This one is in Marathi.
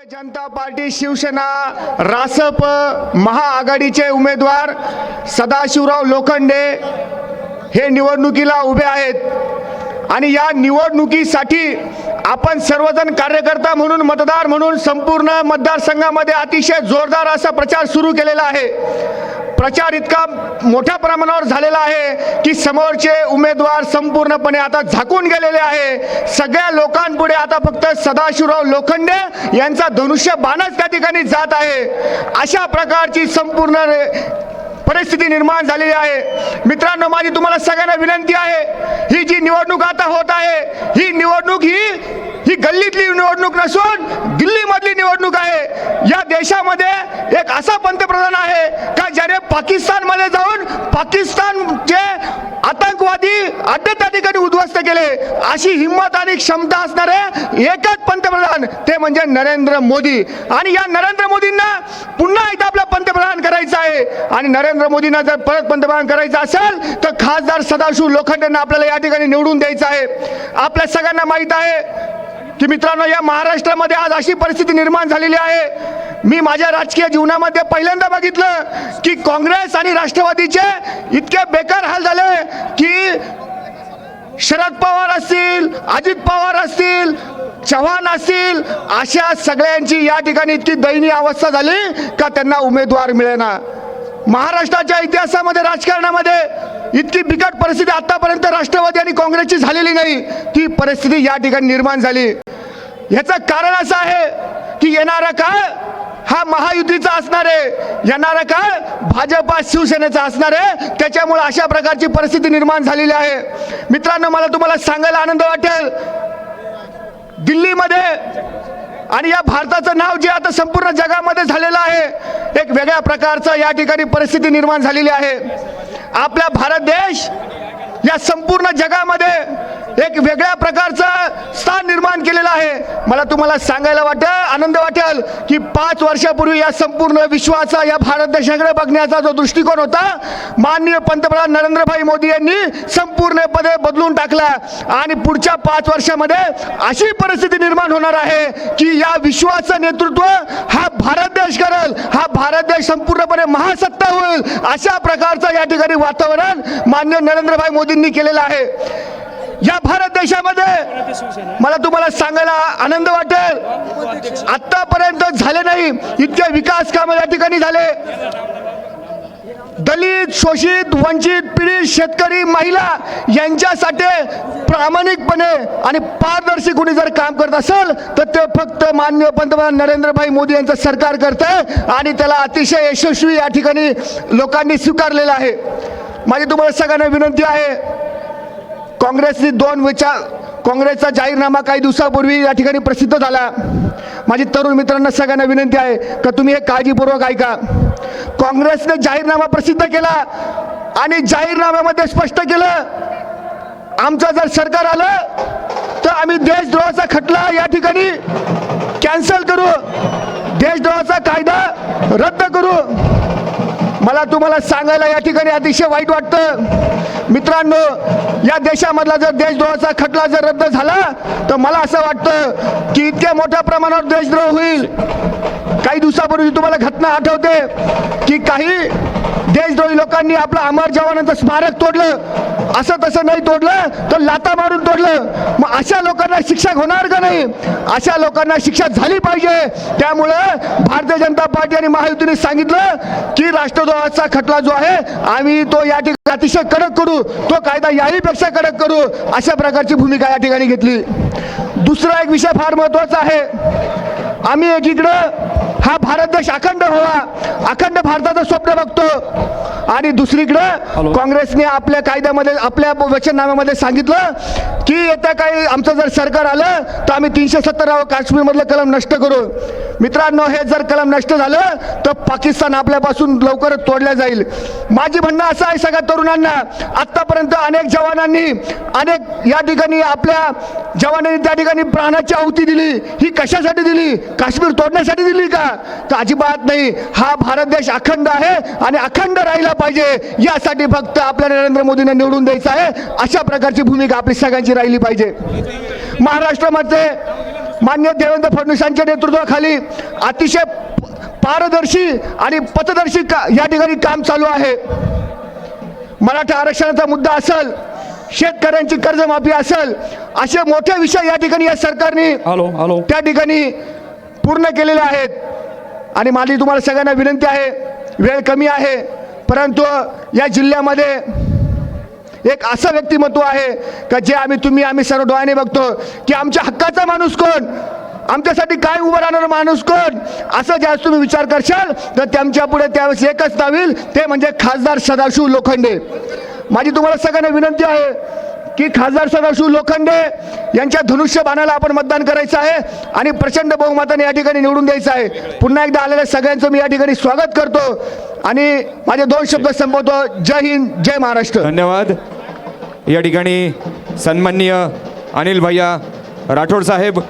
भारतीय जनता पार्टी शिवसेना रासप महाआघाडीचे उमेदवार सदाशिवराव लोखंडे हे निवडणुकीला उभे आहेत. आणि या निवडणुकीसाठी आपण सर्वजण कार्यकर्ता म्हणून मतदार म्हणून संपूर्ण मतदारसंघामध्ये अतिशय जोरदार असा प्रचार सुरू केलेला आहे. प्रचार इतका मोठ्या प्रमाणावर झालेला आहे की समोरचे उमेदवार संपूर्णपणे आता झाकून गेलेले आहे. सगळ्या लोकांपुढे आता फक्त सदाशिवराव लोखंडे यांचा धनुष्य बाणच त्या ठिकाणी जात आहे. अशा प्रकारची संपूर्ण परिस्थिती निर्माण झालेली आहे. मित्रांनो माझी तुम्हाला सगळ्यांना विनंती आहे ही जी निवडणूक आता होत आहे ही निवडणूक ही ही गल्लीतली निवडणूक नसून दिल्लीमधली निवडणूक आहे. या देशामध्ये एक असा पंतप्रधान आहे का ज्याने पाकिस्तानमध्ये जाऊन पाकिस्तानचे आतंकवादी अड्डे त्या ठिकाणी उद्ध्वस्त केले. अशी हिंमत आणि क्षमता असणारे एकच पंतप्रधान ते म्हणजे नरेंद्र मोदी. आणि या नरेंद्र मोदींना पुन्हा एकदा आपला पंतप्रधान करायचं आहे. आणि नरेंद्र मोदींना जर परत पंतप्रधान करायचं असेल तर खासदार सदाशिव लोखंडेंना आपल्याला या ठिकाणी निवडून द्यायचं आहे. आपल्या सगळ्यांना माहीत आहे की मित्रांनो या महाराष्ट्रामध्ये आज अशी परिस्थिती निर्माण झालेली आहे. मी माझ्या राजकीय जीवनामध्ये पहिल्यांदा बघितलं की काँग्रेस आणि राष्ट्रवादीचे इतके बेकार हाल झाले की शरद पवार असतील अजित पवार असतील चव्हाण असतील अशा सगळ्यांची या ठिकाणी इतकी दयनीय अवस्था झाली का त्यांना उमेदवार मिळेना. महाराष्ट्राच्या इतिहासामध्ये राजकारणामध्ये इतकी बिकट परिस्थिती आतापर्यंत राष्ट्रवादी आणि काँग्रेसची झालेली नाही. ती परिस्थिती या ठिकाणी निर्माण झाली. ह्याचं कारण असं आहे की येणारा काळ हा महायुतीचा असणार आहे. येणारा काळ भाजपा शिवसेनेचा असणार आहे. त्याच्यामुळे अशा प्रकारची परिस्थिती निर्माण झालेली आहे. मित्रांनो मला तुम्हाला सांगायला आनंद वाटेल. दिल्लीमध्ये आणि या भारताचं नाव जे आता संपूर्ण जगामध्ये झालेलं आहे एक वेगळ्या प्रकारचं या ठिकाणी परिस्थिती निर्माण झालेली आहे. आपला भारत देश या संपूर्ण जगामध्ये एक वेगळ्या प्रकारचं स्थान निर्माण केलेलं आहे. मला तुम्हाला सांगायला वाटेल आनंद वाटेल की पाच वर्षापूर्वी या संपूर्ण विश्वाचा या भारत देशाकडे बघण्याचा जो दृष्टिकोन होता माननीय पंतप्रधान नरेंद्रभाई मोदी यांनी संपूर्णपणे बदलून टाकला. आणि पुढच्या पाच वर्षामध्ये अशी परिस्थिती निर्माण होणार आहे की या विश्वाचं नेतृत्व हा भारत देश करेल भारत देश संपूर्णपणे महासत्ता होईल अशा प्रकारचं या ठिकाणी वातावरण मान्य नरेंद्रभाई मोदींनी केलेलं आहे. या भारत देशामध्ये मला तुम्हाला सांगायला आनंद वाटेल. आतापर्यंत झाले नाही इतके विकास कामं या ठिकाणी झाले. दलित शोषित वंचित पीडित शेतकरी महिला यांच्यासाठी प्रामाणिकपणे आणि पारदर्शी कुणी जर काम करत असेल तर ते फक्त माननीय पंतप्रधान नरेंद्रभाई मोदी यांचं सरकार करतं आणि त्याला अतिशय यशस्वी या ठिकाणी लोकांनी स्वीकारलेलं आहे. माझी तुम्हाला सगळ्यांना विनंती आहे काँग्रेसने दोन विचार काँग्रेसचा जाहीरनामा काही दिवसापूर्वी या ठिकाणी प्रसिद्ध झाला. माझी तरुण मित्रांना सगळ्यांना विनंती आहे का तुम्ही हे काळजीपूर्वक ऐका. काँग्रेसने जाहीरनामा प्रसिद्ध केला आणि जाहीरनाम्यामध्ये स्पष्ट केलं आमचं जर सरकार आलं तर आम्ही देशद्रोहाचा खटला या ठिकाणी कॅन्सल करू. देशद्रोहाचा कायदा रद्द करू. मला तुम्हाला सांगायला या ठिकाणी अतिशय वाईट वाटतं. मित्रांनो या देशामधला जर देशद्रोहाचा खटला जर रद्द झाला तर मला असं वाटतं की इतक्या मोठ्या प्रमाणावर देशद्रोह होईल. काही दिवसापूर्वी तुम्हाला घटना आठवते की काही देशद्रोही लोकांनी आपलं अमर जवानांचं स्मारक तोडलं. असं तसं नाही तोडलं तर लाता मारून तोडलं. मग अशा लोकांना शिक्षा होणार का नाही? अशा लोकांना शिक्षा झाली पाहिजे. त्यामुळं भारतीय जनता पार्टी आणि महायुतीने सांगितलं की राष्ट्रद्रोहाचा खटला जो आहे आम्ही तो या ठिकाणी अतिशय कडक करू. तो कायदा याहीपेक्षा कडक करू. अशा प्रकारची भूमिका या ठिकाणी घेतली. दुसरा एक विषय फार महत्त्वाचा आहे. आम्ही एकीकडं हा भारत देश अखंड व्हावा. अखंड भारताचं स्वप्न बघतो. आणि दुसरीकडं काँग्रेसने आपल्या कायद्यामध्ये आपल्या वचननाम्यामध्ये सांगितलं की येत्या काही आमचं जर सरकार आलं तर आम्ही तीनशे सत्तरावं काश्मीरमधलं कलम नष्ट करू. मित्रांनो हे जर कलम नष्ट झालं तर पाकिस्तान आपल्यापासून लवकरच तोडल्या जाईल. माझी म्हणणं असं आहे सगळ्या तरुणांना आत्तापर्यंत अनेक जवानांनी अनेक या ठिकाणी आपल्या जवानांनी त्या ठिकाणी प्राणाची आहुती दिली. ही कशासाठी दिली? काश्मीर तोडण्यासाठी दिली का? तर अजिबात नाही. हा भारत देश अखंड आहे आणि अखंड राहिला पाहिजे. यासाठी फक्त आपल्या नरेंद्र मोदींना निवडून द्यायचं आहे. अशा प्रकारची भूमिका आपली सगळ्यांची राहिली पाहिजे. महाराष्ट्रामध्ये मान्य देवेंद्र फडणवीसांच्या नेतृत्वाखाली अतिशय पारदर्शी आणि पथदर्शी का या ठिकाणी काम चालू आहे. मराठा आरक्षणाचा मुद्दा असेल शेतकऱ्यांची कर्जमाफी असेल असे मोठे विषय या ठिकाणी या सरकारने हॅलो हॅलो. त्या ठिकाणी पूर्ण केलेले आहेत. आणि माझी तुम्हाला सगळ्यांना विनंती आहे वेळ कमी आहे परंतु या जिल्ह्यामध्ये एक असं व्यक्तिमत्व आहे का जे आम्ही तुम्ही आम्ही सर्व डोळ्याने बघतो की आमच्या हक्काचा माणूस कोण? आमच्यासाठी काय उभं राहणार माणूस कोण? असं ज्यावेळेस तुम्ही विचार करशाल तर त्यांच्या पुढे त्यावेळेस एकच नाव येईल ते म्हणजे खासदार सदाशिव लोखंडे. माझी तुम्हाला सगळ्यांना विनंती आहे की खासदार सदाशिव लोखंडे यांच्या धनुष्य बाणाला आपण मतदान करायचं आहे आणि प्रचंड बहुमताने या ठिकाणी निवडून द्यायचं आहे. पुन्हा एकदा आलेल्या सगळ्यांचं मी या ठिकाणी स्वागत करतो. आणि माझे दोन शब्द संपवतो. जय हिंद जय महाराष्ट्र. धन्यवाद. या ठिकाणी सन्माननीय अनिल भैया राठोड साहेब